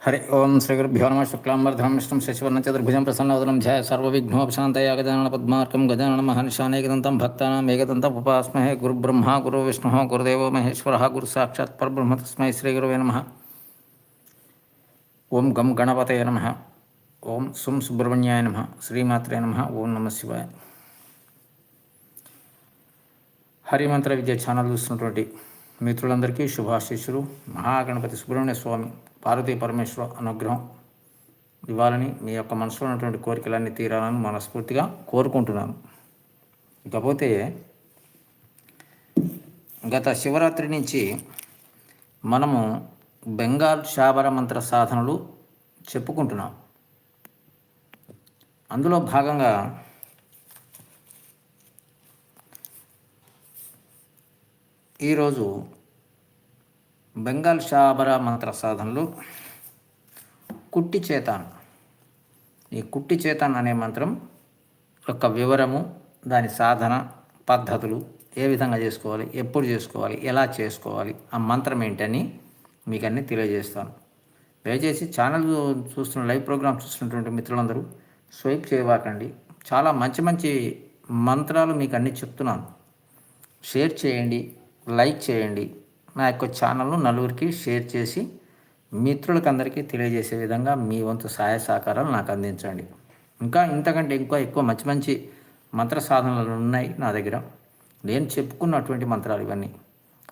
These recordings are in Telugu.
హరి ఓం శ్రీ గురుభ్యో నమ శుక్లాంబర్ధనం విష్ణుం శశివర్ణ చతుర్భుజం ప్రసన్నవదనం ధ్యాయ సర్వవిఘ్నోపశాంతయ గజానన పద్మార్కం గజానన మహర్షానేకదంతం భక్తానాం ఏకదంతం ఉపాస్మహే గురుబ్రహ్మ గురు విష్ణు గురుదేవో మహేశ్వర గురు సాక్షాత్ పరబ్రహ్మ తస్మై శ్రీ గురువే నమ ఓం గం గణపతయ నమ ఓం సుం సుబ్రహ్మణ్యాయ నమ శ్రీమాత్రే నమ ఓం నమ శివాయ హరిమంత్ర విద్య ఛానల్ చూస్తున్నటువంటి మిత్రులందరికీ శుభాశీస్సులు మహాగణపతి సుబ్రహ్మణ్య స్వామి పార్వతీ పరమేశ్వర అనుగ్రహం ఇవ్వాలని మీ యొక్క మనసులో ఉన్నటువంటి కోరికలన్నీ తీరాలని మనస్ఫూర్తిగా కోరుకుంటున్నాను. ఇకపోతే గత శివరాత్రి నుంచి మనము బెంగాల్ శాబర మంత్ర సాధనలు చెప్పుకుంటున్నాం. అందులో భాగంగా ఈరోజు బెంగాల్ షాబరా మంత్ర సాధనలు కుట్టి చేతాన్. ఈ కుట్టి చేతాన్ అనే మంత్రం యొక్క వివరము దాని సాధన పద్ధతులు ఏ విధంగా చేసుకోవాలి ఎప్పుడు చేసుకోవాలి ఎలా చేసుకోవాలి ఆ మంత్రం ఏంటని మీకు అన్నీ తెలియజేస్తాను. దయచేసి ఛానల్ చూస్తున్న లైవ్ ప్రోగ్రామ్ చూస్తున్నటువంటి మిత్రులందరూ స్వైప్ చేయవాకండి చాలా మంచి మంచి మంత్రాలు మీకు అన్నీ చెప్తున్నాను. షేర్ చేయండి లైక్ చేయండి. నా యొక్క ఛానల్ను నలుగురికి షేర్ చేసి మిత్రులకు అందరికీ తెలియజేసే విధంగా మీ వంతు సహాయ సహకారాలు నాకు అందించండి. ఇంకా ఇంతకంటే ఇంకా ఎక్కువ మంచి మంచి మంత్ర సాధనలు ఉన్నాయి నా దగ్గర. నేను చెప్పుకున్నటువంటి మంత్రాలు ఇవన్నీ.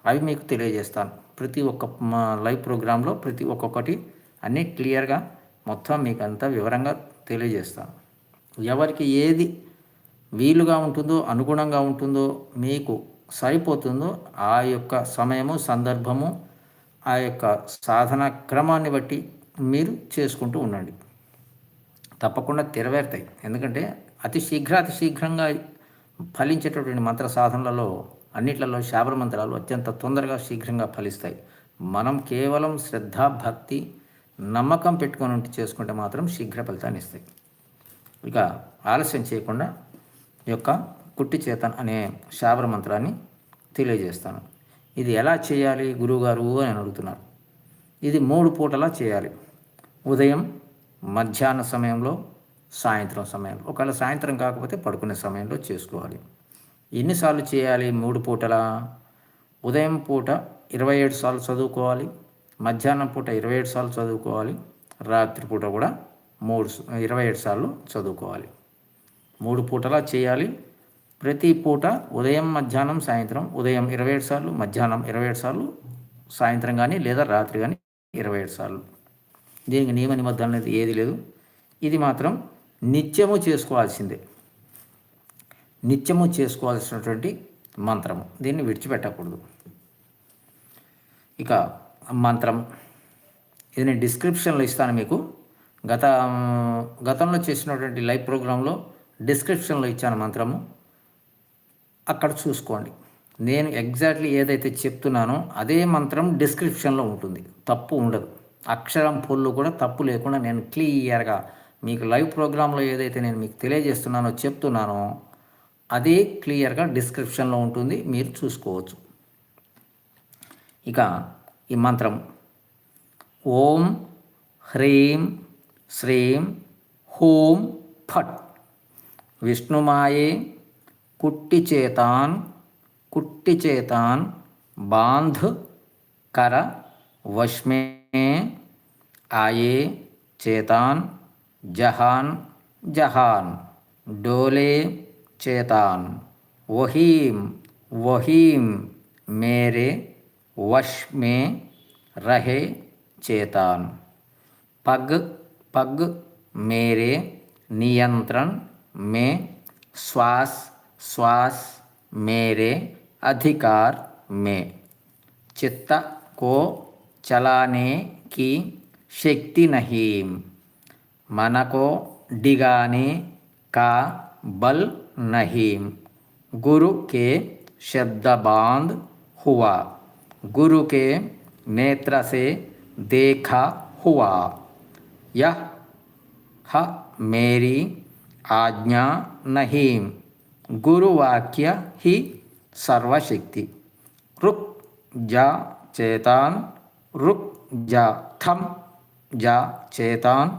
అవి మీకు తెలియజేస్తాను. ప్రతి ఒక్క లైవ్ ప్రోగ్రాంలో ప్రతి ఒక్కొక్కటి అన్నీ క్లియర్గా మొత్తం మీకు అంతా వివరంగా తెలియజేస్తాను. ఎవరికి ఏది వీలుగా ఉంటుందో అనుగుణంగా ఉంటుందో మీకు సరిపోతుందో ఆ యొక్క సమయము సందర్భము ఆ యొక్క సాధన క్రమాన్ని బట్టి మీరు చేసుకుంటూ ఉండండి. తప్పకుండా తెరవేరుతాయి. ఎందుకంటే అతి శీఘ్ర అతి శీఘ్రంగా ఫలించేటటువంటి మంత్ర సాధనలలో అన్నిట్లలో శాబర మంత్రాలు అత్యంత తొందరగా శీఘ్రంగా ఫలిస్తాయి. మనం కేవలం శ్రద్ధ భక్తి నమ్మకం పెట్టుకొని చేసుకుంటే మాత్రం శీఘ్ర ఫలితాన్ని ఇస్తాయి. ఇక ఆలస్యం చేయకుండా ఈ యొక్క కుట్టి చేతన్ అనే శాబర మంత్రాన్ని తెలియజేస్తాను. ఇది ఎలా చేయాలి గురువుగారు అని అడుగుతున్నారు. ఇది మూడు పూటలా చేయాలి. ఉదయం మధ్యాహ్న సమయంలో సాయంత్రం సమయంలో. ఒకవేళ సాయంత్రం కాకపోతే పడుకునే సమయంలో చేసుకోవాలి. ఎన్నిసార్లు చేయాలి మూడు పూటల? ఉదయం పూట ఇరవై ఏడు సార్లు చదువుకోవాలి. మధ్యాహ్నం పూట ఇరవై ఏడు సార్లు చదువుకోవాలి. రాత్రి పూట కూడా మూడు ఇరవై ఏడు సార్లు చదువుకోవాలి. మూడు పూటలా చేయాలి. ప్రతి పూట ఉదయం మధ్యాహ్నం సాయంత్రం ఉదయం ఇరవై ఏడు సార్లు మధ్యాహ్నం ఇరవై ఏడు సార్లు సాయంత్రం కానీ లేదా రాత్రి కానీ ఇరవై ఏడు సార్లు. దీనికి నియమ నిబద్ధం అనేది ఏది లేదు. ఇది మాత్రం నిత్యము చేసుకోవాల్సిందే. నిత్యము చేసుకోవాల్సినటువంటి మంత్రము. దీన్ని విడిచిపెట్టకూడదు. ఇక మంత్రం. ఇది నేను డిస్క్రిప్షన్లో ఇస్తాను మీకు. గత గతంలో చేసినటువంటి లైవ్ ప్రోగ్రాంలో డిస్క్రిప్షన్లో ఇచ్చాను మంత్రము. అక్కడ చూసుకోండి. నేను ఎగ్జాక్ట్లీ ఏదైతే చెప్తున్నానో అదే మంత్రం డిస్క్రిప్షన్లో ఉంటుంది. తప్పు ఉండదు. అక్షరం పొల్లు కూడా తప్పు లేకుండా నేను క్లియర్గా మీకు లైవ్ ప్రోగ్రాంలో ఏదైతే నేను మీకు తెలియజేస్తున్నానో చెప్తున్నానో అదే క్లియర్గా డిస్క్రిప్షన్లో ఉంటుంది. మీరు చూసుకోవచ్చు. ఇక ఈ మంత్రం. ఓం హ్రీం శ్రీం హోం ఫట్. విష్ణుమాయే कुट्टी चेतान कुट्टी बाँध कर वश में आए चेतान, जहान जहान, डोले, चेतान, वहीम वहीम, मेरे वश में रहे, चेतान। पग पग, मेरे, नियंत्रण, में श्वास श्वास मेरे अधिकार में। चित्त को चलाने की शक्ति नहीं। मन को डिगाने का बल नहीं। गुरु के शब्द बाँध हुआ। गुरु के नेत्र से देखा हुआ। यह मेरी आज्ञा नहीं। गुरुवाक्य ही सर्वशक्ति रुक जा चेतान रुक जा थम జా చేతాన్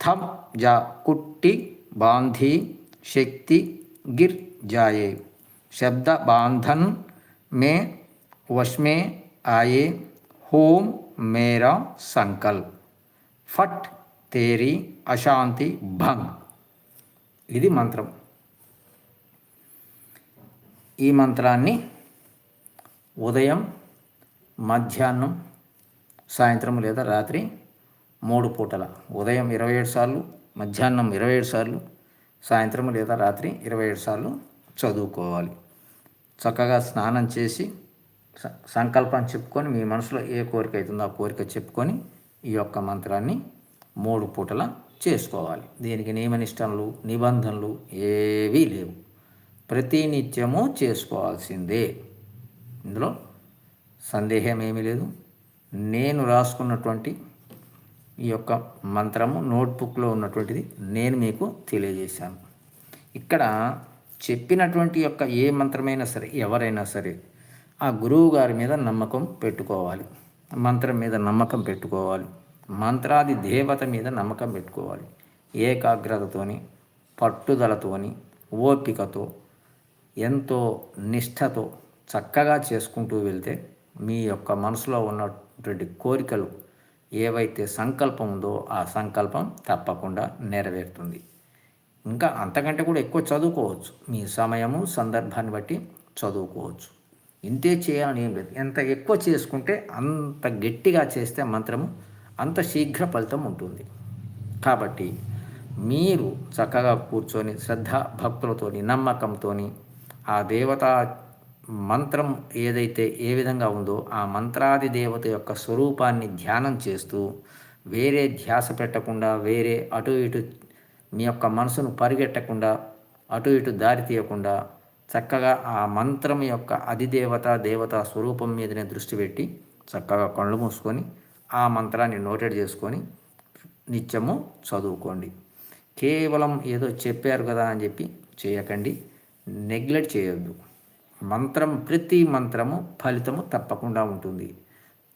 థం జా కుట్టి బాంధి శక్తి గిర్ జాయే శబ్ద బాంధన్ మే వశ్మే ఆయే హోం మేరా సంకల్ప్ ఫట్ తేరి అశాంతి భంగ్ ఇది మంత్రం ఈ మంత్రాన్ని ఉదయం మధ్యాహ్నం సాయంత్రం లేదా రాత్రి మూడు పూటల ఉదయం ఇరవై ఏడు సార్లు మధ్యాహ్నం ఇరవై ఏడు సార్లు సాయంత్రం లేదా రాత్రి ఇరవై ఏడు సార్లు చదువుకోవాలి. చక్కగా స్నానం చేసి సంకల్పం చెప్పుకొని మీ మనసులో ఏ కోరిక అవుతుందో ఆ కోరిక చెప్పుకొని ఈ యొక్క మంత్రాన్ని మూడు పూటల చేసుకోవాలి. దీనికి నియమనిష్టంలు నిబంధనలు ఏవీ లేవు. ప్రతినిత్యము చేసుకోవాల్సిందే. ఇందులో సందేహం ఏమీ లేదు. నేను రాసుకున్నటువంటి ఈ యొక్క మంత్రము నోట్బుక్లో ఉన్నటువంటిది నేను మీకు తెలియజేశాను. ఇక్కడ చెప్పినటువంటి యొక్క ఏ మంత్రమైనా సరే ఎవరైనా సరే ఆ గురువు గారి మీద నమ్మకం పెట్టుకోవాలి. మంత్రం మీద నమ్మకం పెట్టుకోవాలి. మంత్రాది దేవత మీద నమ్మకం పెట్టుకోవాలి. ఏకాగ్రతతోని పట్టుదలతోని ఓపికతో ఎంతో నిష్ఠతో చక్కగా చేసుకుంటూ వెళ్తే మీ యొక్క మనసులో ఉన్నటువంటి కోరికలు ఏవైతే సంకల్పం ఉందో ఆ సంకల్పం తప్పకుండా నెరవేరుతుంది. ఇంకా అంతకంటే కూడా ఎక్కువ చదువుకోవచ్చు. మీ సమయము సందర్భాన్ని బట్టి చదువుకోవచ్చు. ఇంతే చేయాలని ఏం లేదు. ఎంత ఎక్కువ చేసుకుంటే అంత గట్టిగా చేస్తే మంత్రము అంత శీఘ్ర ఫలితం ఉంటుంది. కాబట్టి మీరు చక్కగా కూర్చొని శ్రద్ధ భక్తులతోని నమ్మకంతోని ఆ దేవత మంత్రం ఏదైతే ఏ విధంగా ఉందో ఆ మంత్రాది దేవత యొక్క స్వరూపాన్ని ధ్యానం చేస్తూ వేరే ధ్యాస పెట్టకుండా వేరే అటు ఇటు మీ యొక్క మనసును పరిగెట్టకుండా అటు ఇటు దారి తీయకుండా చక్కగా ఆ మంత్రం యొక్క అధిదేవత దేవత స్వరూపం మీదనే దృష్టి పెట్టి చక్కగా కళ్ళు మూసుకొని ఆ మంత్రాన్ని నోటెడ్ చేసుకొని నిత్యము చదువుకోండి. కేవలం ఏదో చెప్పారు కదా అని చెప్పి చేయకండి. నెగ్లెక్ట్ చేయొద్దు. మంత్రం ప్రతి మంత్రము ఫలితము తప్పకుండా ఉంటుంది.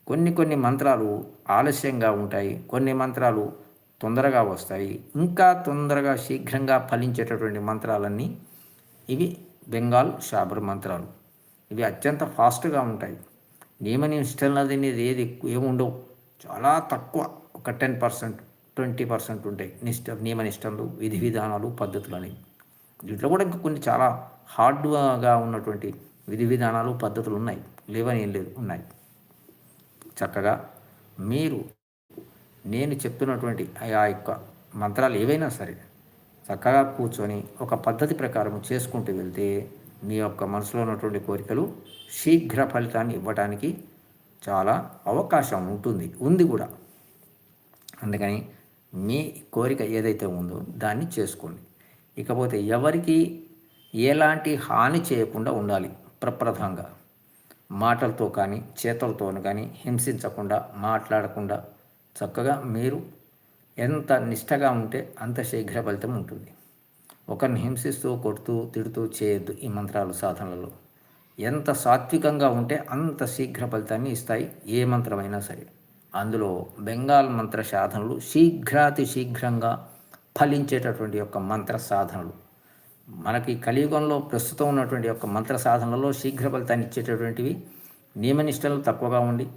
కొన్ని కొన్ని మంత్రాలు ఆలస్యంగా ఉంటాయి కొన్ని మంత్రాలు తొందరగా వస్తాయి. ఇంకా తొందరగా శీఘ్రంగా ఫలించేటటువంటి మంత్రాలన్నీ ఇవి బెంగాల్ షాబర్ మంత్రాలు. ఇవి అత్యంత ఫాస్ట్గా ఉంటాయి. నియమ నిష్టలనేది ఏది ఏముండవు. చాలా తక్కువ ఒక టెన్ పర్సెంట్ ట్వంటీ పర్సెంట్ ఉంటాయి నిష్ట నియమ నిష్టలు విధి విధానాలు పద్ధతులు అనేవి దీంట్లో కూడా ఇంకా కొన్ని చాలా హార్డ్గా ఉన్నటువంటి విధి విధానాలు పద్ధతులు ఉన్నాయి. లేవని ఏం లేదు ఉన్నాయి. చక్కగా మీరు నేను చెప్తున్నటువంటి ఆ యొక్క మంత్రాలు ఏవైనా సరే చక్కగా కూర్చొని ఒక పద్ధతి ప్రకారం చేసుకుంటూ వెళ్తే మీ యొక్క మనసులో ఉన్నటువంటి కోరికలు శీఘ్ర ఫలితాన్ని ఇవ్వటానికి చాలా అవకాశం ఉంటుంది ఉంది కూడా. అందుకని మీ కోరిక ఏదైతే ఉందో దాన్ని చేసుకోండి. ఇకపోతే ఎవరికి ఎలాంటి హాని చేయకుండా ఉండాలి ప్రప్రథంగా. మాటలతో కానీ చేతలతో కానీ హింసించకుండా మాట్లాడకుండా చక్కగా మీరు ఎంత నిష్టగా ఉంటే అంత శీఘ్ర ఫలితం ఉంటుంది. ఒకరిని హింసిస్తూ కొడుతూ తిడుతూ చేయొద్దు ఈ మంత్రాలు సాధనలలో. ఎంత సాత్వికంగా ఉంటే అంత శీఘ్ర ఫలితాన్ని ఇస్తాయి ఏ మంత్రమైనా సరే. అందులో బెంగాల్ మంత్ర సాధనలు శీఘ్రాతి శీఘ్రంగా ఫలించేటటువంటి యొక్క మంత్ర సాధనలు. మనకి కలియుగంలో ప్రస్తుతం ఉన్నటువంటి యొక్క మంత్ర సాధనలలో శీఘ్ర ఫలితాన్ని ఇచ్చేటటువంటివి నియమనిష్టలు తక్కువగా ఉండి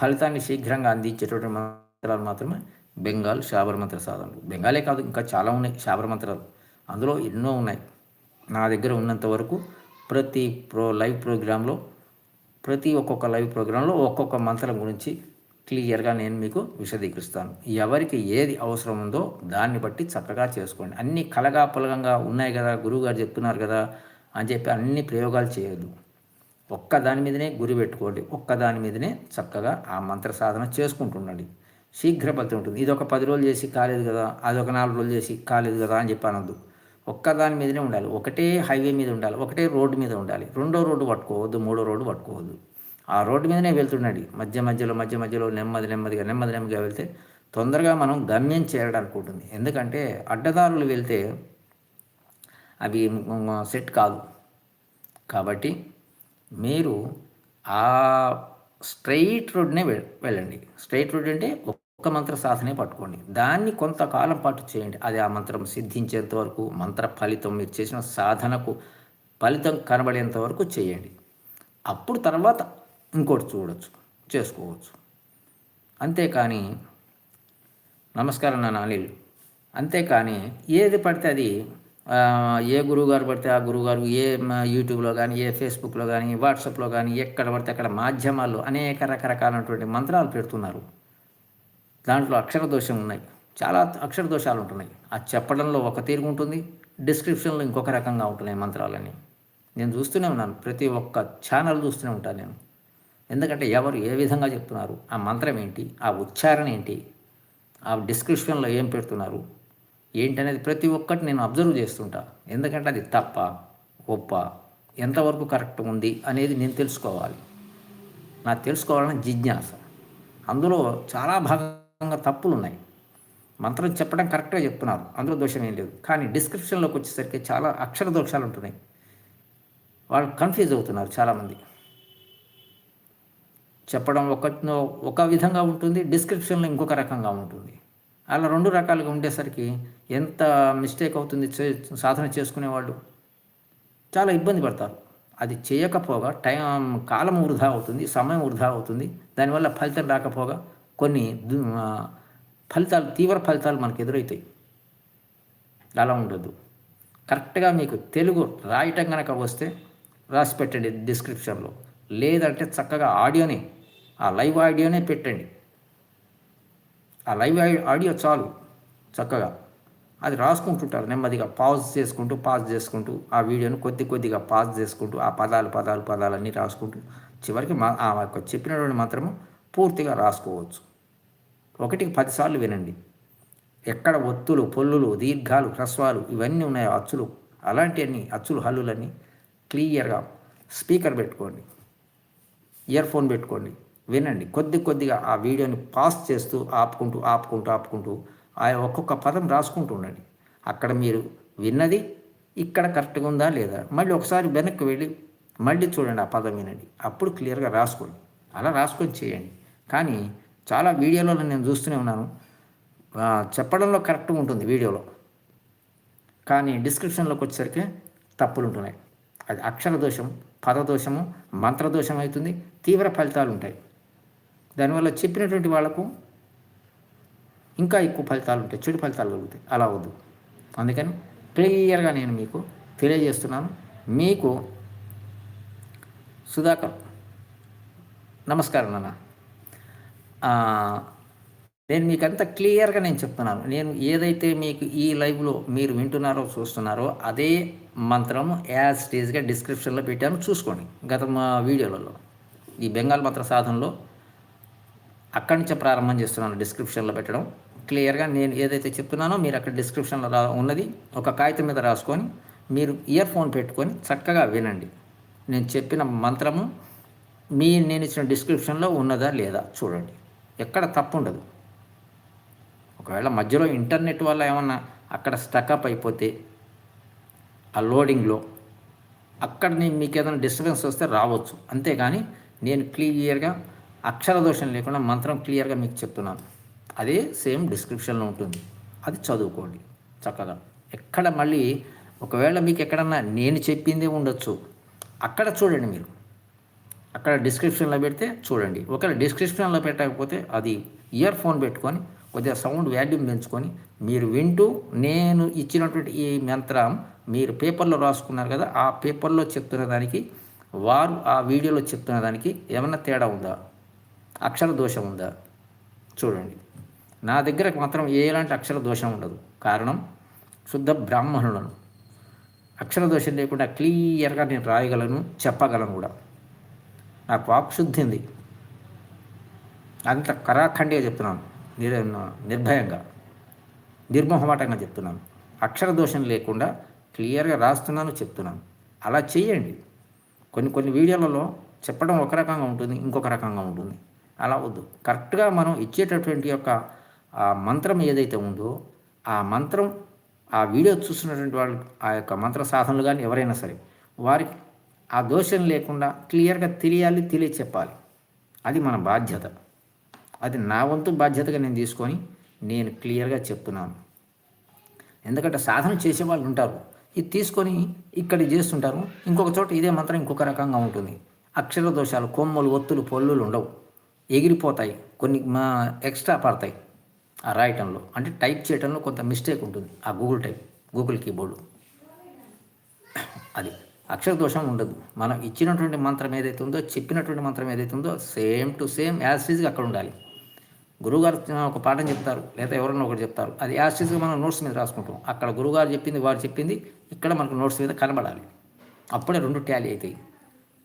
ఫలితాన్ని శీఘ్రంగా అందించేటటువంటి మంత్రాలు మాత్రమే బెంగాల్ శాబర మంత్ర సాధనలు. బెంగాలే కాదు ఇంకా చాలా ఉన్నాయి శాబర మంత్రాలు. అందులో ఎన్నో ఉన్నాయి. నా దగ్గర ఉన్నంత వరకు ప్రతి ప్రో లైవ్ ప్రోగ్రాంలో ప్రతి ఒక్కొక్క లైవ్ ప్రోగ్రాంలో ఒక్కొక్క మంత్రం గురించి క్లియర్గా నేను మీకు విశదీకరిస్తాను. ఎవరికి ఏది అవసరం ఉందో దాన్ని బట్టి చక్కగా చేసుకోండి. అన్ని కలగా పొలగంగా ఉన్నాయి కదా గురువుగారు చెప్తున్నారు కదా అని చెప్పి అన్ని ప్రయోగాలు చేయొద్దు. ఒక్క దాని మీదనే గురి పెట్టుకోండి. ఒక్క దాని మీదనే చక్కగా ఆ మంత్ర సాధన చేసుకుంటుండండి శీఘ్ర ఫలితం ఉంటుంది. ఇది ఒక పది రోజులు చేసి కాలేదు కదా అది ఒక నాలుగు రోజులు చేసి కాలేదు కదా అని చెప్పి అనొద్దు. ఒక్క దాని మీదనే ఉండాలి. ఒకటే హైవే మీద ఉండాలి. ఒకటే రోడ్డు మీద ఉండాలి. రెండో రోడ్డు పట్టుకోవద్దు మూడో రోడ్డు పట్టుకోవద్దు. ఆ రోడ్డు మీదనే వెళ్తున్నాడు మధ్య మధ్యలో మధ్య మధ్యలో నెమ్మది నెమ్మదిగా నెమ్మది నెమ్మదిగా వెళ్తే తొందరగా మనం గమ్యం చేరడానికి ఉంటుంది. ఎందుకంటే అడ్డదారులు వెళ్తే అవి సెట్ కాదు. కాబట్టి మీరు ఆ స్ట్రైట్ రోడ్నే వెళ్ళండి. స్ట్రైట్ రోడ్ అంటే ఒక్క మంత్ర సాధనే పట్టుకోండి. దాన్ని కొంతకాలం పాటు చేయండి. అది ఆ మంత్రం సిద్ధించేంత వరకు మంత్ర ఫలితం మీరు చేసిన సాధనకు ఫలితం కనబడేంత వరకు చేయండి. అప్పుడు తర్వాత ఇంకోటి చూడవచ్చు చేసుకోవచ్చు. అంతేకాని నమస్కారం నాన్న అనిల్. అంతేకాని ఏది పడితే అది ఏ గురువుగారు పడితే ఆ గురువుగారు ఏ యూట్యూబ్లో కానీ ఏ ఫేస్బుక్లో కానీ వాట్సాప్లో కానీ ఎక్కడ పడితే అక్కడ మాధ్యమాల్లో అనేక రకరకాలైనటువంటి మంత్రాలు పెడుతున్నారు. దాంట్లో అక్షర దోషం ఉన్నాయి. చాలా అక్షర దోషాలు ఉంటున్నాయి. అది చెప్పడంలో ఒక తీరు ఉంటుంది డిస్క్రిప్షన్లో ఇంకొక రకంగా ఉంటున్నాయి మంత్రాలని నేను చూస్తూనే ఉన్నాను ప్రతి ఒక్క ఛానల్ చూస్తూనే ఉంటాను నేను. ఎందుకంటే ఎవరు ఏ విధంగా చెప్తున్నారు? ఆ మంత్రం ఏంటి? ఆ ఉచ్చారణ ఏంటి? ఆ డిస్క్రిప్షన్లో ఏం పెడుతున్నారు? ఏంటనేది ప్రతి ఒక్కటి నేను అబ్జర్వ్ చేస్తుంటా. ఎందుకంటే అది తప్ప ఒప్ప ఎంతవరకు కరెక్ట్ ఉంది అనేది నేను తెలుసుకోవాలి. నాకు తెలుసుకోవాలని జిజ్ఞాస. అందులో చాలా భాగంగా తప్పులు ఉన్నాయి. మంత్రం చెప్పడం కరెక్ట్గా చెప్తున్నారు. అందులో దోషం ఏం లేదు. కానీ డిస్క్రిప్షన్లోకి వచ్చేసరికి చాలా అక్షర దోషాలు ఉంటున్నాయి. వాళ్ళు కన్ఫ్యూజ్ అవుతున్నారు చాలామంది. చెప్పడం ఒక ఒక విధంగా ఉంటుంది డిస్క్రిప్షన్లో ఇంకొక రకంగా ఉంటుంది. అలా రెండు రకాలుగా ఉండేసరికి ఎంత మిస్టేక్ అవుతుంది సాధన చేసుకునేవాళ్ళు? చాలా ఇబ్బంది పడతారు. అది చేయకపోగా టైం కాలం వృధా అవుతుంది సమయం వృధా అవుతుంది. దానివల్ల ఫలితం రాకపోగా కొన్ని ఫలితాలు తీవ్ర ఫలితాలు మనకు ఎదురవుతాయి అలా ఉండదు కరెక్ట్గా మీకు తెలుగు రాయటం కనుక వస్తే రాసి పెట్టండి డిస్క్రిప్షన్లో. లేదంటే చక్కగా ఆడియోని ఆ లైవ్ ఆడియోనే పెట్టండి. ఆ లైవ్ ఆడియో చాలు చక్కగా. అది రాసుకుంటుంటారు నెమ్మదిగా పాజ్ చేసుకుంటూ పాజ్ చేసుకుంటూ ఆ వీడియోను కొద్ది కొద్దిగా పాజ్ చేసుకుంటూ ఆ పదాలు పదాలు పదాలన్నీ రాసుకుంటూ చివరికి మా ఆ యొక్క చెప్పినటువంటి మాత్రము పూర్తిగా రాసుకోవచ్చు. ఒకటికి పదిసార్లు వినండి. ఎక్కడ ఒత్తులు పొల్లులు దీర్ఘాలు హ్రస్వాలు ఇవన్నీ ఉన్నాయో అచ్చులు అలాంటివన్నీ అచ్చులు హల్లులన్నీ క్లియర్గా స్పీకర్ పెట్టుకోండి. ఇయర్ ఫోన్ పెట్టుకోండి. వినండి. కొద్ది కొద్దిగా ఆ వీడియోని పాస్ చేస్తూ ఆపుకుంటూ ఆపుకుంటూ ఆపుకుంటూ ఆ ఒక్కొక్క పదం రాసుకుంటూ ఉండండి. అక్కడ మీరు విన్నది ఇక్కడ కరెక్ట్గా ఉందా లేదా? మళ్ళీ ఒకసారి వెనక్కి వెళ్ళి మళ్ళీ చూడండి ఆ పదం వినండి. అప్పుడు క్లియర్గా రాసుకోండి. అలా రాసుకొని చేయండి. కానీ చాలా వీడియోలలో నేను చూస్తూనే ఉన్నాను. చెప్పడంలో కరెక్ట్గా ఉంటుంది వీడియోలో. కానీ డిస్క్రిప్షన్లోకి వచ్చేసరికి తప్పులు ఉంటున్నాయి. అది అక్షర దోషం పదదోషము మంత్రదోషం అవుతుంది తీవ్ర ఫలితాలు ఉంటాయి. దానివల్ల చెప్పినటువంటి వాళ్ళకు ఇంకా ఎక్కువ ఫలితాలు ఉంటాయి చెడు ఫలితాలు కలుగుతాయి. అలా వద్దు. అందుకని క్లియర్గా నేను మీకు తెలియజేస్తున్నాను. మీకు సుధాకర్ నమస్కారం నాన్న. నేను మీకు అంత క్లియర్గా నేను చెప్తున్నాను. నేను ఏదైతే మీకు ఈ లైవ్లో మీరు వింటున్నారో చూస్తున్నారో అదే మంత్రం యాజ్ స్టేజ్గా డిస్క్రిప్షన్లో పెట్టాను. చూసుకోండి గత మా వీడియోలలో. ఈ బెంగాల్ మంత్ర సాధనలో అక్కడి నుంచే ప్రారంభం చేస్తున్నాను డిస్క్రిప్షన్లో పెట్టడం. క్లియర్గా నేను ఏదైతే చెప్తున్నానో మీరు అక్కడ డిస్క్రిప్షన్లో రా ఉన్నది ఒక కాగితం మీద రాసుకొని మీరు ఇయర్ ఫోన్ పెట్టుకొని చక్కగా వినండి. నేను చెప్పిన మంత్రము మీ నేను ఇచ్చిన డిస్క్రిప్షన్లో ఉన్నదా లేదా చూడండి. ఎక్కడ తప్పు ఉండదు ఒకవేళ మధ్యలో ఇంటర్నెట్ వల్ల ఏమన్నా అక్కడ స్టకప్ అయిపోతే ఆ లోడింగ్లో అక్కడ మీకు ఏదైనా డిస్టర్బెన్స్ వస్తే రావచ్చు. అంతేగాని నేను క్లియర్గా అక్షర దోషం లేకుండా మంత్రం క్లియర్గా మీకు చెప్తున్నాను. అదే సేమ్ డిస్క్రిప్షన్లో ఉంటుంది. అది చదువుకోండి. చక్కగా. ఎక్కడ మళ్ళీ ఒకవేళ మీకు ఎక్కడన్నా నేను చెప్పిందే ఉండొచ్చు. అక్కడ చూడండి మీరు. అక్కడ డిస్క్రిప్షన్లో పెడితే చూడండి. ఒకవేళ డిస్క్రిప్షన్లో పెట్టకపోతే అది ఇయర్ ఫోన్ పెట్టుకొని కొద్దిగా సౌండ్ వాల్యూమ్ పెంచుకొని మీరు వింటూ నేను ఇచ్చినటువంటి ఈ మంత్రం మీరు పేపర్లో రాసుకున్నారు కదా ఆ పేపర్లో చెప్తున్న దానికి వారు ఆ వీడియోలో చెప్తున్న దానికి ఏమైనా తేడా ఉందా? అక్షర దోషం ఉందా? చూడండి. నా దగ్గర మాత్రం ఎలాంటి అక్షర దోషం ఉండదు. కారణం శుద్ధ బ్రాహ్మణులను. అక్షర దోషం లేకుండా క్లియర్గా నేను రాయగలను చెప్పగలను కూడా. నాకు వాక్శుద్ధి ఉంది. అంత కరాఖండిగా చెప్తున్నాను. నిర్ నిర్భయంగా. నిర్మోహమాటంగా చెప్తున్నాను. అక్షర దోషం లేకుండా క్లియర్గా రాస్తున్నాను చెప్తున్నాను. అలా చేయండి. కొన్ని కొన్ని వీడియోలలో చెప్పడం ఒక రకంగా ఉంటుంది ఇంకొక రకంగా ఉంటుంది. అలా వద్దు. కరెక్ట్గా మనం ఇచ్చేటటువంటి యొక్క ఆ మంత్రం ఏదైతే ఉందో ఆ మంత్రం ఆ వీడియో చూస్తున్నటువంటి వాళ్ళు ఆ యొక్క మంత్ర సాధనలు కానీ ఎవరైనా సరే వారికి ఆ దోషం లేకుండా క్లియర్గా తెలియాలి తెలియ చెప్పాలి. అది మన బాధ్యత. అది నా వంతు బాధ్యతగా నేను తీసుకొని నేను క్లియర్గా చెప్తున్నాను. ఎందుకంటే సాధన చేసే వాళ్ళు ఉంటారు. ఇది తీసుకొని ఇక్కడ చేస్తుంటారు. ఇంకొక చోట ఇదే మంత్రం ఇంకొక రకంగా ఉంటుంది. అక్షర దోషాలు కొమ్మలు ఒత్తులు పొల్లులు ఉండవు. ఎగిరిపోతాయి. కొన్ని మా ఎక్స్ట్రా పడతాయి ఆ రాయటంలో. అంటే టైప్ చేయటంలో కొంత మిస్టేక్ ఉంటుంది. ఆ గూగుల్ టైప్ గూగుల్ కీబోర్డు అది అక్షర దోషం ఉండదు. మనం ఇచ్చినటువంటి మంత్రం ఏదైతే ఉందో చెప్పినటువంటి మంత్రం ఏదైతే ఉందో సేమ్ టు సేమ్ యాజ్ ఈజ్గా అక్కడ ఉండాలి. గురుగారు ఒక పాఠం చెప్తారు లేదా ఎవరన్నా ఒకటి చెప్తారు. అది యాస్టిస్గా మనం నోట్స్ మీద రాసుకుంటాం. అక్కడ గురుగారు చెప్పింది వారు చెప్పింది ఇక్కడ మనకు నోట్స్ మీద కనబడాలి. అప్పుడే రెండు ట్యాలీ అవుతాయి.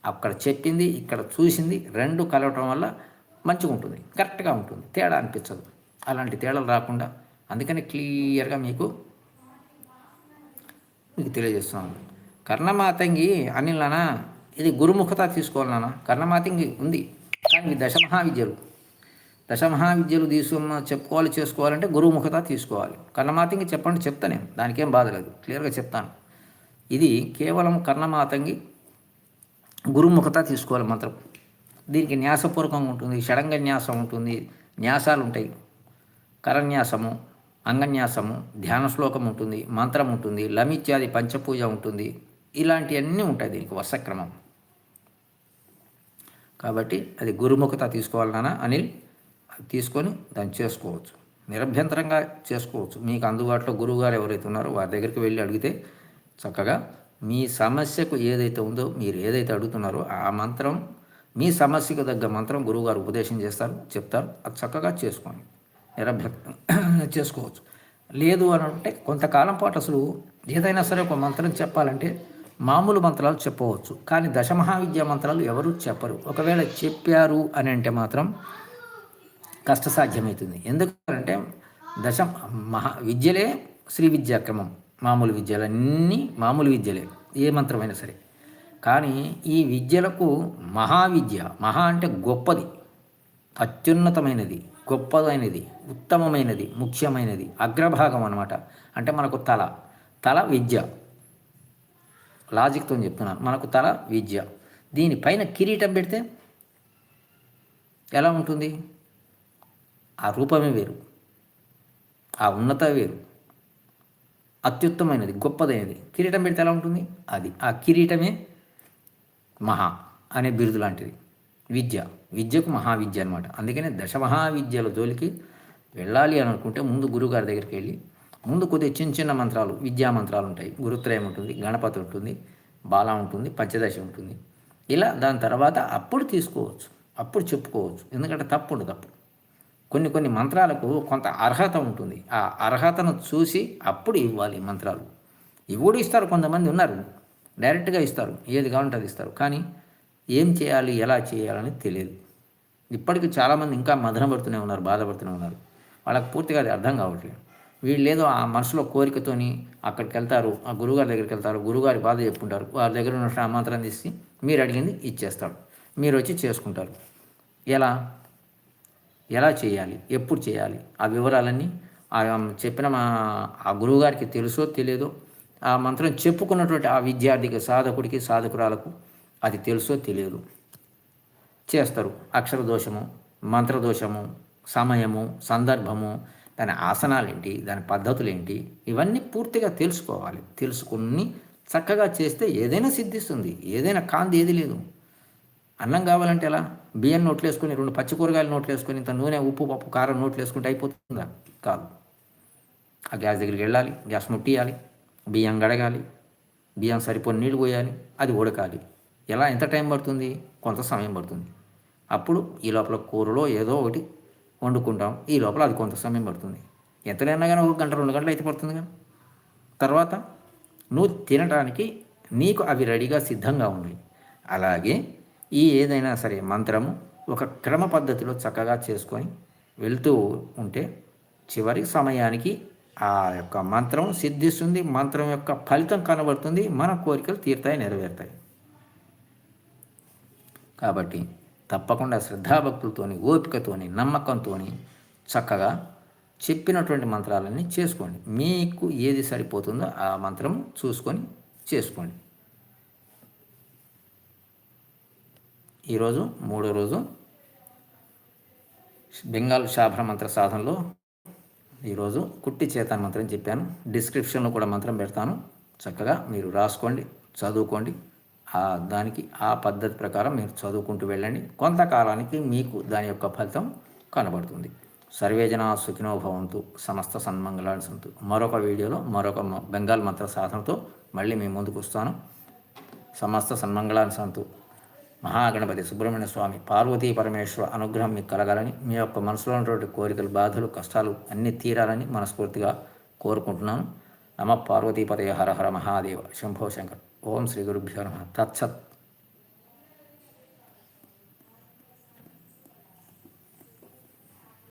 అక్కడ చెప్పింది ఇక్కడ చూసింది రెండు కలవటం వల్ల మంచిగా ఉంటుంది కరెక్ట్గా ఉంటుంది. తేడా అనిపించదు. అలాంటి తేడాలు రాకుండా అందుకని క్లియర్గా మీకు మీకు తెలియజేస్తున్నాను. కర్ణమాతంగి అనిల్ నాన్న ఇది గురుముఖత తీసుకోవాలి నాన్న కర్ణమాతంగి ఉంది. కానీ దశమహావిద్యలు. దశమహావిద్యలు తీసుకున్న చెప్పుకోవాలి చేసుకోవాలంటే గురుముఖత తీసుకోవాలి. కర్ణమాతంగి చెప్పండి చెప్తా నేను. దానికేం బాధ లేదు. క్లియర్గా చెప్తాను. ఇది కేవలం కర్ణమాతంగి గురుముఖత తీసుకోవాలి మంత్రం. దీనికి న్యాసపూర్వకంగా ఉంటుంది షడంగ న్యాసం ఉంటుంది న్యాసాలు ఉంటాయి. కరన్యాసము అంగన్యాసము ధ్యాన శ్లోకం ఉంటుంది మంత్రం ఉంటుంది లమిత్యాది పంచపూజ ఉంటుంది. ఇలాంటివన్నీ ఉంటాయి దీనికి వర్షక్రమం కాబట్టి అది గురుముఖత తీసుకోవాలన్నా అనిల్. తీసుకొని దాన్ని చేసుకోవచ్చు. నిరభ్యంతరంగా చేసుకోవచ్చు. మీకు అందుబాటులో గురువుగారు ఎవరైతే ఉన్నారో వారి దగ్గరికి వెళ్ళి అడిగితే చక్కగా మీ సమస్యకు ఏదైతే ఉందో మీరు ఏదైతే అడుగుతున్నారో ఆ మంత్రం మీ సమస్యకు తగ్గ మంత్రం గురువుగారు ఉపదేశం చేస్తారు చెప్తారు. అది చక్కగా చేసుకోండి. నిరభ్య చేసుకోవచ్చు. లేదు అని అంటే కొంతకాలం పాటు అసలు ఏదైనా సరే ఒక మంత్రం చెప్పాలంటే మామూలు మంత్రాలు చెప్పవచ్చు. కానీ దశమహావిద్య మంత్రాలు ఎవరు చెప్పరు. ఒకవేళ చెప్పారు అని అంటే మాత్రం కష్టసాధ్యమవుతుంది ఎందుకంటే దశ మహా విద్యలే శ్రీ విద్యాక్రమం. మామూలు విద్యలన్నీ మామూలు విద్యలే. ఏ మంత్రమైనా సరే. కానీ ఈ విద్యలకు మహావిద్య. మహా అంటే గొప్పది. అత్యున్నతమైనది గొప్పదైనది ఉత్తమమైనది ముఖ్యమైనది అగ్రభాగం అనమాట అంటే మనకు తల. తల విద్య. లాజిక్తో చెప్తున్నాను. మనకు తల విద్య. దీనిపైన కిరీటం పెడితే ఎలా ఉంటుంది? ఆ రూపమే వేరు. ఆ ఉన్నత వేరు. అత్యుత్తమైనది గొప్పదైనది. కిరీటం పెడితే ఎలా ఉంటుంది? అది. ఆ కిరీటమే మహా అనే బిరుదు లాంటిది. విద్య. విద్యకు మహావిద్య అనమాట అందుకనే దశ మహావిద్యల జోలికి వెళ్ళాలి అని అనుకుంటే ముందు గురుగారి దగ్గరికి వెళ్ళి ముందు కొద్దిగా చిన్న చిన్న మంత్రాలు విద్యా మంత్రాలు ఉంటాయి. గురుత్రయం ఉంటుంది గణపతి ఉంటుంది బాల ఉంటుంది పంచదశ ఉంటుంది. ఇలా దాని తర్వాత అప్పుడు తీసుకోవచ్చు అప్పుడు చెప్పుకోవచ్చు. ఎందుకంటే తప్పు ఉండదు అప్పుడు. కొన్ని కొన్ని మంత్రాలకు కొంత అర్హత ఉంటుంది. ఆ అర్హతను చూసి అప్పుడు ఇవ్వాలి మంత్రాలు. ఇవ్వడు ఇస్తారు కొంతమంది ఉన్నారు. డైరెక్ట్గా ఇస్తారు. ఏది కావాలంటే అది ఇస్తారు. కానీ ఏం చేయాలి ఎలా చేయాలని తెలియదు. ఇప్పటికీ చాలామంది ఇంకా మదన పడుతూనే ఉన్నారు బాధపడుతూనే ఉన్నారు. వాళ్ళకి పూర్తిగా అది అర్థం కావట్లేదు. వీళ్ళు ఏదో ఆ మనసులో కోరికతోని అక్కడికి వెళ్తారు ఆ గురుగారి దగ్గరికి వెళ్తారు గురుగారి బాధ చెప్పుకుంటారు. వారి దగ్గర ఉన్న ఆ తీసి మీరు అడిగింది ఇచ్చేస్తాడు మీరు వచ్చి చేసుకుంటారు. ఎలా? ఎలా చేయాలి? ఎప్పుడు చేయాలి? ఆ వివరాలన్నీ ఆ చెప్పిన మా ఆ గురువుగారికి తెలుసో తెలియదో ఆ మంత్రం చెప్పుకున్నటువంటి ఆ విద్యార్థికి సాధకుడికి సాధకురాలకు అది తెలుసో తెలియదు. చేస్తారు. అక్షర దోషము మంత్రదోషము సమయము సందర్భము దాని ఆసనాలు ఏంటి దాని పద్ధతులు ఏంటి ఇవన్నీ పూర్తిగా తెలుసుకోవాలి. తెలుసుకుని చక్కగా చేస్తే ఏదైనా సిద్ధిస్తుంది. ఏదైనా కాంతి ఏది లేదు. అన్నం కావాలంటే ఎలా? బియ్యం నోట్లు వేసుకొని రెండు పచ్చి కూరగాయలు నోట్లు వేసుకొని ఇంత నూనె ఉప్పు పప్పు కారం నోట్లు వేసుకుంటే అయిపోతుందా? కాదు. ఆ గ్యాస్ దగ్గరికి వెళ్ళాలి గ్యాస్ ముట్టియాలి బియ్యం గడగాలి బియ్యం సరిపోని నీళ్ళు పోయాలి అది ఉడకాలి. ఎలా? ఎంత టైం పడుతుంది? కొంత సమయం పడుతుంది. అప్పుడు ఈ లోపల కూరలో ఏదో ఒకటి వండుకుంటాం. ఈ లోపల అది కొంత సమయం పడుతుంది. ఎంతలైనా కానీ ఒక గంట రెండు గంటలు అయితే పడుతుంది కానీ తర్వాత నువ్వు తినడానికి నీకు అవి రెడీగా సిద్ధంగా ఉన్నాయి అలాగే ఈ ఏదైనా సరే మంత్రము ఒక క్రమ పద్ధతిలో చక్కగా చేసుకొని వెళ్తూ ఉంటే చివరి సమయానికి ఆ యొక్క మంత్రం సిద్ధిస్తుంది మంత్రం యొక్క ఫలితం కనబడుతుంది మన కోరికలు తీరుతాయి నెరవేరుతాయి. కాబట్టి తప్పకుండా శ్రద్ధాభక్తులతోని ఓపికతోని నమ్మకంతోని చక్కగా చెప్పినటువంటి మంత్రాలన్నీ చేసుకోండి. మీకు ఏది సరిపోతుందో ఆ మంత్రం చూసుకొని చేసుకోండి. ఈరోజు మూడో రోజు బెంగాల్ శాభ్ర మంత్ర సాధనలో ఈరోజు కుట్టి చేతాన్ మంత్రం చెప్పాను. డిస్క్రిప్షన్లో కూడా మంత్రం పెడతాను. చక్కగా మీరు రాసుకోండి చదువుకోండి. ఆ దానికి ఆ పద్ధతి ప్రకారం మీరు చదువుకుంటూ వెళ్ళండి. కొంతకాలానికి మీకు దాని యొక్క ఫలితం కనబడుతుంది. సర్వేజన సుఖినో భవంతు. సమస్త సన్మంగళాన్ని సంతు. మరొక వీడియోలో మరొక బెంగాల్ మంత్ర సాధనతో మళ్ళీ మీ ముందుకు వస్తాను. సమస్త సన్మంగళాన్ని సంతు. మహాగణపతి సుబ్రహ్మణ్య స్వామి పార్వతీ పరమేశ్వర అనుగ్రహం మీకు కలగాలని మీ యొక్క మనసులో ఉన్నటువంటి కోరికలు బాధలు కష్టాలు అన్నీ తీరాలని మనస్ఫూర్తిగా కోరుకుంటున్నాను. నమ పార్వతీపతయ హర హర మహాదేవ శంభో శంకర్. ఓం శ్రీ గురుభ్యో నమ. తత్సత్.